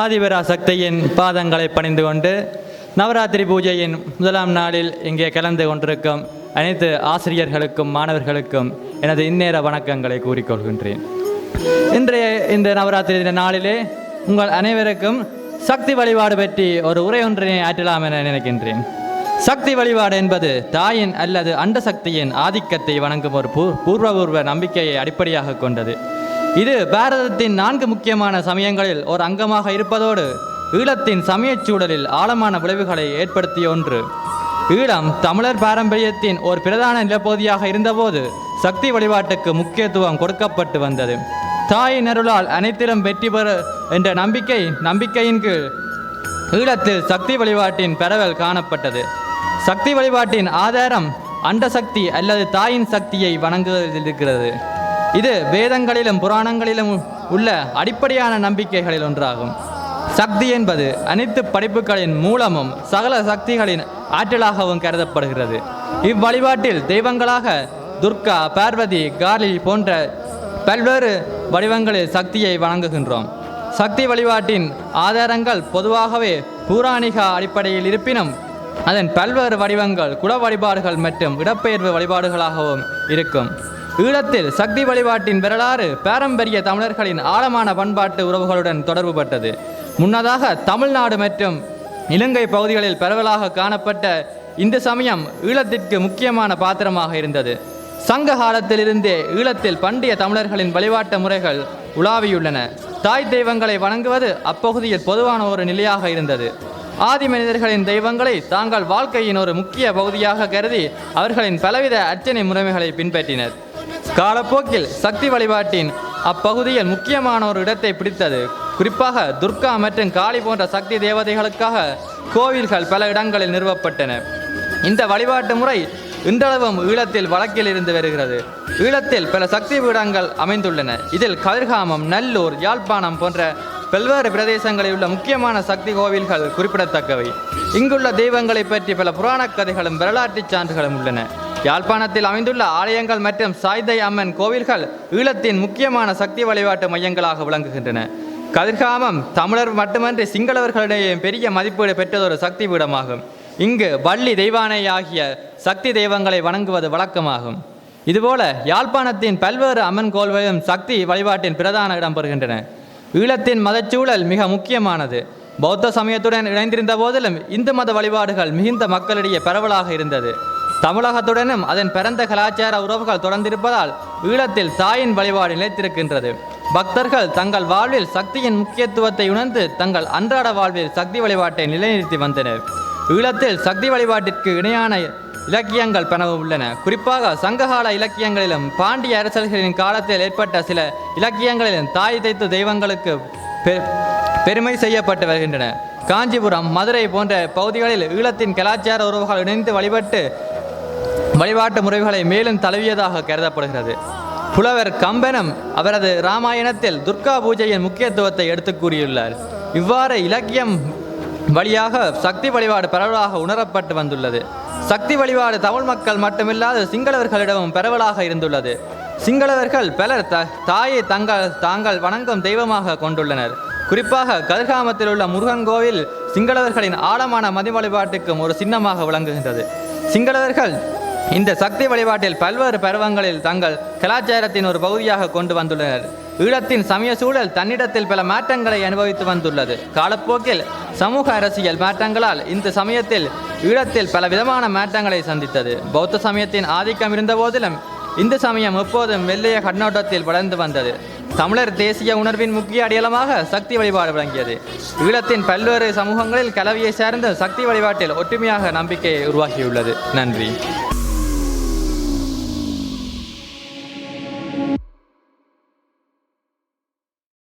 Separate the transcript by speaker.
Speaker 1: ஆதிபரா சக்தியின் பாதங்களை பணிந்து கொண்டு நவராத்திரி பூஜையின் முதலாம் நாளில் இங்கே கலந்து கொண்டிருக்கும் அனைத்து ஆசிரியர்களுக்கும் மாணவர்களுக்கும் எனது இந்நேர வணக்கங்களை கூறிக்கொள்கின்றேன். இன்றைய இந்த நவராத்திரி தின நாளிலே உங்கள் அனைவருக்கும் சக்தி வழிபாடு பற்றி ஒரு உரை ஒன்றினை ஆற்றலாம் என நினைக்கின்றேன். சக்தி வழிபாடு என்பது தாயின் அல்லது அண்ட சக்தியின் ஆதிக்கத்தை வணங்கும் ஒரு பூ பூர்வபூர்வ நம்பிக்கையை அடிப்படையாக கொண்டது. இது பாரதத்தின் நான்கு முக்கியமான சமயங்களில் ஒரு அங்கமாக இருப்பதோடு ஈழத்தின் சமயச் சூழலில் ஆழமான விளைவுகளை ஏற்படுத்திய ஒன்று. ஈழம் தமிழர் பாரம்பரியத்தின் ஒரு பிரதான நிலப்பகுதியாக இருந்தபோது சக்தி வழிபாட்டுக்கு முக்கியத்துவம் கொடுக்கப்பட்டு வந்தது. தாயின் அருளால் அனைத்திலும் வெற்றி பெற என்ற நம்பிக்கை நம்பிக்கையின் கீழ் ஈழத்தில் சக்தி வழிபாட்டின் பரவல் காணப்பட்டது. சக்தி வழிபாட்டின் ஆதாரம் அண்ட சக்தி அல்லது தாயின் சக்தியை வணங்குவதில் இருக்கிறது. இது வேதங்களிலும் புராணங்களிலும் உள்ள அடிப்படையான நம்பிக்கைகளில் ஒன்றாகும். சக்தி என்பது அனைத்து படைப்புகளின் மூலமும் சகல சக்திகளின் ஆற்றலாகவும் கருதப்படுகிறது. இவ்வழிபாட்டில் தெய்வங்களாக துர்கா பார்வதி காலி போன்ற பல்வேறு வடிவங்களில் சக்தியை வணங்குகின்றோம். சக்தி வழிபாட்டின் ஆதாரங்கள் பொதுவாகவே பூராணிக அடிப்படையில் இருப்பினும் அதன் பல்வேறு வடிவங்கள் குல வழிபாடுகள் மற்றும் இடப்பெயர்வு வழிபாடுகளாகவும் இருக்கும். ஈழத்தில் சக்தி வழிபாட்டின் வரலாறு பாரம்பரிய தமிழர்களின் ஆழமான பண்பாட்டு உறவுகளுடன் தொடர்புபட்டது. முன்னதாக தமிழ்நாடு மற்றும் இலங்கை பகுதிகளில் பரவலாக காணப்பட்ட இந்த சமயம் ஈழத்திற்கு முக்கியமான பாத்திரமாக இருந்தது. சங்க காலத்திலிருந்தே ஈழத்தில் பண்டைய தமிழர்களின் வழிபாட்டு முறைகள் உலாவியுள்ளன. தாய் தெய்வங்களை வணங்குவது அப்பகுதியில் பொதுவான ஒரு நிலையாக இருந்தது. ஆதி மனிதர்களின் தெய்வங்களை தாங்கள் வாழ்க்கையின் ஒரு முக்கிய பகுதியாக கருதி அவர்களின் பலவித அர்ச்சனை முறைமைகளை பின்பற்றினர். காலப்போக்கில் சக்தி வழிபாட்டின் அப்பகுதியில் முக்கியமான ஒரு இடத்தை பிடித்தது. குறிப்பாக துர்கா மற்றும் காளி போன்ற சக்தி தேவதைகளுக்காக கோவில்கள் பல இடங்களில் நிறுவப்பட்டன. இந்த வழிபாட்டு முறை இன்றளவும் ஈழத்தில் வழக்கில் இருந்து வருகிறது. ஈழத்தில் பல சக்தி பீடங்கள் அமைந்துள்ளன. இதில் கதிர்காமம் நல்லூர் யாழ்ப்பாணம் போன்ற பல்வேறு பிரதேசங்களில் உள்ள முக்கியமான சக்தி கோவில்கள் குறிப்பிடத்தக்கவை. இங்குள்ள தெய்வங்களை பற்றி பல புராணக் கதைகளும் வரலாற்றுச் சான்றுகளும் உள்ளன. யாழ்ப்பாணத்தில் அமைந்துள்ள ஆலயங்கள் மற்றும் சாய்தை அம்மன் கோவில்கள் ஈழத்தின் முக்கியமான சக்தி வழிபாட்டு மையங்களாக விளங்குகின்றன. கதிர்காமம் தமிழர் மட்டுமன்றி சிங்களவர்களிடையே பெரிய மதிப்பீடு பெற்றதொரு சக்தி பீடமாகும். இங்கு வள்ளி தெய்வானை ஆகிய சக்தி தெய்வங்களை வணங்குவது வழக்கமாகும். இதுபோல யாழ்ப்பாணத்தின் பல்வேறு அம்மன் கோவில்களும் சக்தி வழிபாட்டின் பிரதான இடம் பெறுகின்றன. ஈழத்தின் மதச்சூழல் மிக முக்கியமானது. பௌத்த சமயத்துடன் இணைந்திருந்த போதிலும் இந்து மத வழிபாடுகள் மிகுந்த மக்களிடையே பரவலாக இருந்தது. தமிழகத்துடனும் அதன் பிறந்த கலாச்சார உறவுகள் தொடர்ந்திருப்பதால் ஈழத்தில் தாயின் வழிபாடு நிலைத்திருக்கின்றது. பக்தர்கள் தங்கள் வாழ்வில் சக்தியின் முக்கியத்துவத்தை உணர்ந்து தங்கள் அன்றாட வாழ்வில் சக்தி வழிபாட்டை நிலைநிறுத்தி வந்தனர். ஈழத்தில் சக்தி வழிபாட்டிற்கு இணையான இலக்கியங்கள் பனவு உள்ளன. குறிப்பாக சங்ககால இலக்கியங்களிலும் பாண்டிய அரசர்களின் காலத்தில் ஏற்பட்ட சில இலக்கியங்களிலும் தாய் தைத்து தெய்வங்களுக்கு பெ- பெருமை செய்யப்பட்டு வருகின்றன. காஞ்சிபுரம் மதுரை போன்ற பகுதிகளில் ஈழத்தின் கலாச்சார உறவுகள் இணைந்து வழிபட்டு வழிபாட்டு முறைகளை மேலும் தழுவியதாக கருதப்படுகிறது. புலவர் கம்பனம் அவரது ராமாயணத்தில் துர்கா பூஜையின் முக்கியத்துவத்தை எடுத்துக் கூறியுள்ளார். இவ்வாறு இலக்கியம் வழியாக சக்தி வழிபாடு பரவலாக உணரப்பட்டு வந்துள்ளது. சக்தி வழிபாடு தமிழ் மக்கள் மட்டுமில்லாது சிங்களவர்களிடமும் பரவலாக இருந்துள்ளது. சிங்களவர்கள் பலர் த தாயை தங்கள் தாங்கள் வணங்கும் தெய்வமாக கொண்டுள்ளனர். குறிப்பாக கதிர்காமத்தில் உள்ள முருகன் கோவில் சிங்களவர்களின் ஆழமான மதி வழிபாட்டுக்கும் ஒரு சின்னமாக விளங்குகின்றது. சிங்களவர்கள் இந்த சக்தி வழிபாட்டில் பல்வேறு பருவங்களில் தங்கள் கலாச்சாரத்தின் ஒரு பகுதியாக கொண்டு வந்துள்ளனர். ஈழத்தின் சமய சூழல் தன்னிடத்தில் பல மாற்றங்களை அனுபவித்து வந்துள்ளது. காலப்போக்கில் சமூக அரசியல் மாற்றங்களால் இந்த சமயத்தில் ஈழத்தில் பல விதமான மாற்றங்களை சந்தித்தது. பௌத்த சமயத்தின் ஆதிக்கம் இருந்த போதிலும் இந்து சமயம் எப்போதும் வெள்ளைய கண்ணோட்டத்தில் வளர்ந்து வந்தது. தமிழர் தேசிய உணர்வின் முக்கிய அடையாளமாக சக்தி வழிபாடு விளங்கியது. ஈழத்தின் பல்வேறு சமூகங்களில் கலவையை சேர்ந்த சக்தி வழிபாட்டில் ஒற்றுமையாக நம்பிக்கை உருவாகியுள்ளது. நன்றி.